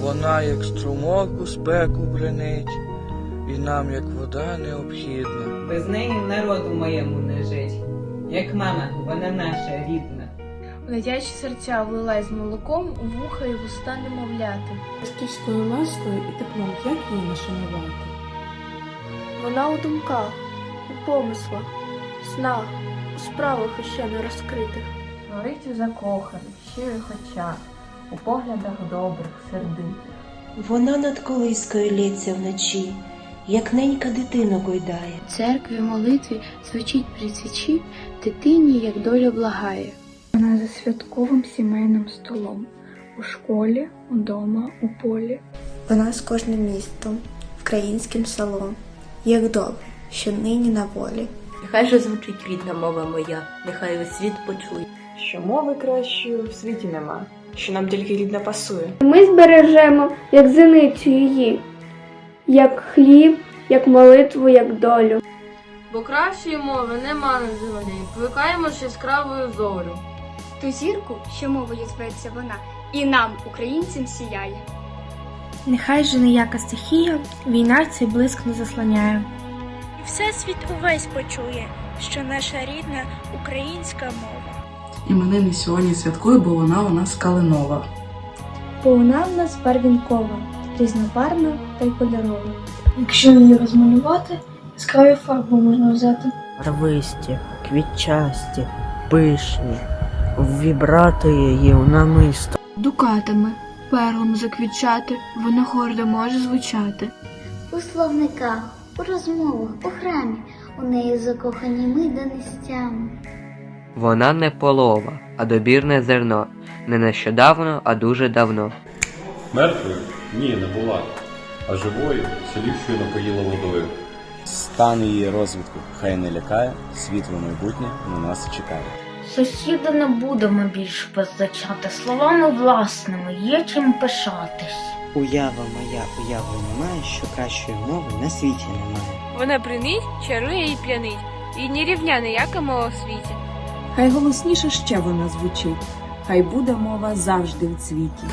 Вона, як струмок у спеку бренить, і нам, як вода, необхідна. Без неї народу моєму не жить. Як мама, вона наша рідна. В серця влилась з молоком у вуха і в уста немовляти. Батьківською ласкою і теплом як її не шанувати. Вона у думках, у помислах, снах, у справах іще не розкритих. Горить у закоханих, щирих очах, у поглядах добрих, сердитих. Вона над колискою лється вночі, як ненька дитина гойдає. В церкві молитві звучить при свічі, дитині, як доля благає. Вона за святковим сімейним столом, у школі, удома, у полі. Вона з кожним містом, українським селом, як добре, що нині на волі. Нехай же звучить рідна мова моя, нехай весь світ почує. Що мови кращої в світі нема, що нам тільки рідна пасує. Ми збережемо, як зеницю її, як хліб, як молитву, як долю. Бо кращої мови нема на землі, плекаємо ж яскравою зорю. Ту зірку, що мовою зветься вона, і нам, українцям, сіяє. Нехай же ніяка стихія, війна цей блиск не заслоняє. І всесвіт увесь почує, що наша рідна українська мова. Іменини сьогодні святкує, бо вона у нас калинова. Бо вона в нас барвінкова, різнобарна та й кольорова. Якщо її розмалювати, яскраві фарби можна взяти. Рвисті, квітчасті, пишні, вібрати її у намисто. Дукатами, перлом заквітчати, вона гордо може звучати. У словниках, у розмовах, у храмі, у неї закохані ми донестями. Вона не полова, а добірне зерно. Не нещодавно, а дуже давно. Мертвою? Ні, не була. А живою цілющою напоїла водою. Стан її розвитку хай не лякає, світле майбутнє на нас чекає. Сусіда не будемо більш позначати словами власними, є чим пишатись. Уява моя уяви немає, що кращої мови на світі немає. Вона принить, чарує і п'янить, і ні рівня ніяка мова в світі. Хай голосніше ще вона звучить, хай буде мова завжди в цвіті.